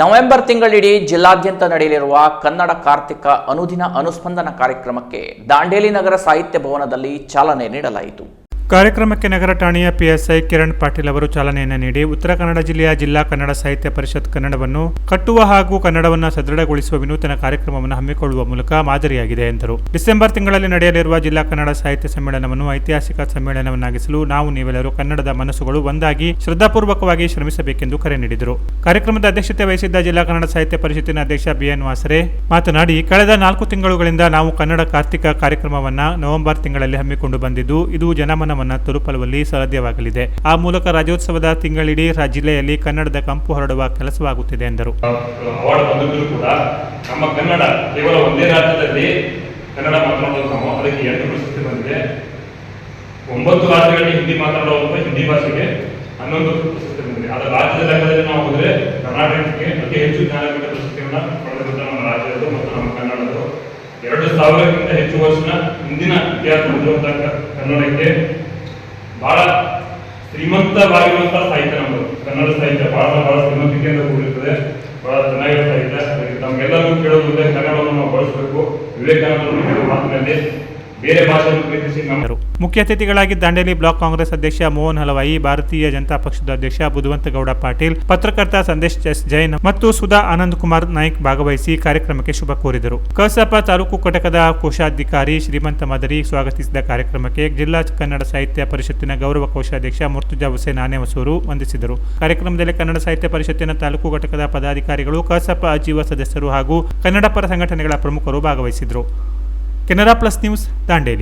November ತಿಂಗಳಿಡೀ ಜಿಲ್ಲಾದ್ಯಂತ ನಡೆಯಲಿರುವ ಕನ್ನಡ ಕಾರ್ತಿಕ ಅನುದಿನ ಅನುಸ್ಪಂದನ ಕಾರ್ಯಕ್ರಮಕ್ಕೆ ದಾಂಡೇಲಿ ನಗರ ಸಾಹಿತ್ಯ ಭವನದಲ್ಲಿ ಚಾಲನೆ ನೀಡಲಾಯಿತು. ಕಾರ್ಯಕ್ರಮಕ್ಕೆ ನಗರ ಠಾಣೆಯ ಪಿಎಸ್ಐ ಕಿರಣ್ ಪಾಟೀಲ್ ಅವರು ಚಾಲನೆಯನ್ನು ನೀಡಿ ಉತ್ತರ ಕನ್ನಡ ಜಿಲ್ಲೆಯ ಜಿಲ್ಲಾ ಕನ್ನಡ ಸಾಹಿತ್ಯ ಪರಿಷತ್ ಕನ್ನಡವನ್ನು ಕಟ್ಟುವ ಹಾಗೂ ಕನ್ನಡವನ್ನು ಸದೃಢಗೊಳಿಸುವ ವಿನೂತನ ಕಾರ್ಯಕ್ರಮವನ್ನು ಹಮ್ಮಿಕೊಳ್ಳುವ ಮೂಲಕ ಮಾದರಿಯಾಗಿದೆ ಎಂದರು. ಡಿಸೆಂಬರ್ ತಿಂಗಳಲ್ಲಿ ನಡೆಯಲಿರುವ ಜಿಲ್ಲಾ ಕನ್ನಡ ಸಾಹಿತ್ಯ ಸಮ್ಮೇಳನವನ್ನು ಐತಿಹಾಸಿಕ ಸಮ್ಮೇಳನವನ್ನಾಗಿಸಲು ನಾವು ನೀವೆಲ್ಲರೂ ಕನ್ನಡದ ಮನಸ್ಸುಗಳು ಒಂದಾಗಿ ಶ್ರದ್ಧಾಪೂರ್ವಕವಾಗಿ ಶ್ರಮಿಸಬೇಕೆಂದು ಕರೆ ನೀಡಿದರು. ಕಾರ್ಯಕ್ರಮದ ಅಧ್ಯಕ್ಷತೆ ವಹಿಸಿದ್ದ ಜಿಲ್ಲಾ ಕನ್ನಡ ಸಾಹಿತ್ಯ ಪರಿಷತ್ತಿನ ಅಧ್ಯಕ್ಷ ಬಿಎನ್ ವಾಸರೆ ಮಾತನಾಡಿ, ಕಳೆದ ನಾಲ್ಕು ತಿಂಗಳುಗಳಿಂದ ನಾವು ಕನ್ನಡ ಕಾರ್ತಿಕ ಕಾರ್ಯಕ್ರಮವನ್ನು ನವೆಂಬರ್ ತಿಂಗಳಲ್ಲಿ ಹಮ್ಮಿಕೊಂಡು ಬಂದಿದ್ದು, ಇದು ಜನಮನವನ್ನ ತಲುಪಲುವಲ್ಲಿ ಸಾಧ್ಯವಾಗಲಿದೆ ಆ ಮೂಲಕ ರಾಜ್ಯೋತ್ಸವದ ತಿಂಗಳಿಡೀ ಜಿಲ್ಲೆಯಲ್ಲಿ ಕನ್ನಡದ ಕಂಪು ಹರಡುವ ಕೆಲಸವಾಗುತ್ತಿದೆ ಎಂದರು. ನಮ್ಮ ಕನ್ನಡ ಕೇವಲ ಒಂದೇ ರಾಜ್ಯದಲ್ಲಿ ಕನ್ನಡ ಮಾತನಾಡೋದು ಬಂದಿದೆ. ಒಂಬತ್ತು ರಾಜ್ಯಗಳಲ್ಲಿ ಹಿಂದಿ ಮಾತನಾಡುವಂತ ಹಿಂದಿ ಭಾಷೆಗೆ ಹನ್ನೊಂದು ಪ್ರಶಸ್ತಿ ಬಂದಿದೆ. ಅದರ ರಾಜ್ಯದ ಲೆಕ್ಕದಲ್ಲಿ ನಾವು ಹೋದರೆ ಕರ್ನಾಟಕಕ್ಕೆ ಅತಿ ಹೆಚ್ಚು ಜ್ಞಾನಪೀಠ ಪ್ರಶಸ್ತಿಯನ್ನು ಪಡೆದಿರುವಂತಹ ನಮ್ಮ ರಾಜ್ಯದ್ದು ಮತ್ತು ನಮ್ಮ ಕನ್ನಡದ್ದು. ಎರಡು ಸಾವಿರಕ್ಕಿಂತ ಹೆಚ್ಚು ವರ್ಷನ ಹಿಂದಿನ ಇತಿಹಾಸ ಹೊಂದಿರುವಂತಹ ಕನ್ನಡಕ್ಕೆ ಬಹಳ ಶ್ರೀಮಂತವಾಗಿರುವಂತಹ ಸಾಹಿತ್ಯ ನಮ್ಮದು. ಕನ್ನಡ ಸಾಹಿತ್ಯ ಬಹಳ ಬಹಳ ಶ್ರೀಮಂತಿಕೆಯಿಂದ ಕೂಡಿರ್ತದೆ. ಬಹಳ ಚೆನ್ನಾಗಿರೋ ಸಾಹಿತ್ಯ. ನಮ್ಗೆಲ್ಲರೂ ಕೇಳೋದು ಕನ್ನಡವನ್ನು ನಾವು ಬಳಸಬೇಕು. ವಿವೇಕಾನಂದರು ಮಾತಿನಲ್ಲಿ ಬೇರೆ ಭಾಷೆಯನ್ನು ಪ್ರೀತಿಸಿ ನಮ್ಮ. ಮುಖ್ಯ ಅತಿಥಿಗಳಾಗಿ ದಾಂಡೇಲಿ ಬ್ಲಾಕ್ ಕಾಂಗ್ರೆಸ್ ಅಧ್ಯಕ್ಷ ಮೋಹನ್ ಹಲವಾಯಿ, ಭಾರತೀಯ ಜನತಾ ಪಕ್ಷದ ಅಧ್ಯಕ್ಷ ಬುಧವಂತಗೌಡ ಪಾಟೀಲ್, ಪತ್ರಕರ್ತ ಸಂದೇಶ್ ಎಸ್ ಜೈನ್ ಮತ್ತು ಸುಧಾ ಆನಂದ್ ಕುಮಾರ್ ನಾಯ್ಕ್ ಭಾಗವಹಿಸಿ ಕಾರ್ಯಕ್ರಮಕ್ಕೆ ಶುಭ ಕೋರಿದರು. ಕಸಾಪ ತಾಲೂಕು ಘಟಕದ ಕೋಶಾಧಿಕಾರಿ ಶ್ರೀಮಂತ ಮದರಿ ಸ್ವಾಗತಿಸಿದ ಕಾರ್ಯಕ್ರಮಕ್ಕೆ ಜಿಲ್ಲಾ ಕನ್ನಡ ಸಾಹಿತ್ಯ ಪರಿಷತ್ತಿನ ಗೌರವ ಕೋಶಾಧ್ಯಕ್ಷ ಮುರ್ತುಜಾ ಹುಸೇನ್ ಆನೆಮಸೂರು ವಂದಿಸಿದರು. ಕಾರ್ಯಕ್ರಮದಲ್ಲಿ ಕನ್ನಡ ಸಾಹಿತ್ಯ ಪರಿಷತ್ತಿನ ತಾಲೂಕು ಘಟಕದ ಪದಾಧಿಕಾರಿಗಳು ಕಸಾಪ ಅಜೀವ ಸದಸ್ಯರು ಹಾಗೂ ಕನ್ನಡ ಪರ ಸಂಘಟನೆಗಳ ಪ್ರಮುಖರು ಭಾಗವಹಿಸಿದರು. Canara plus news, Dandeli.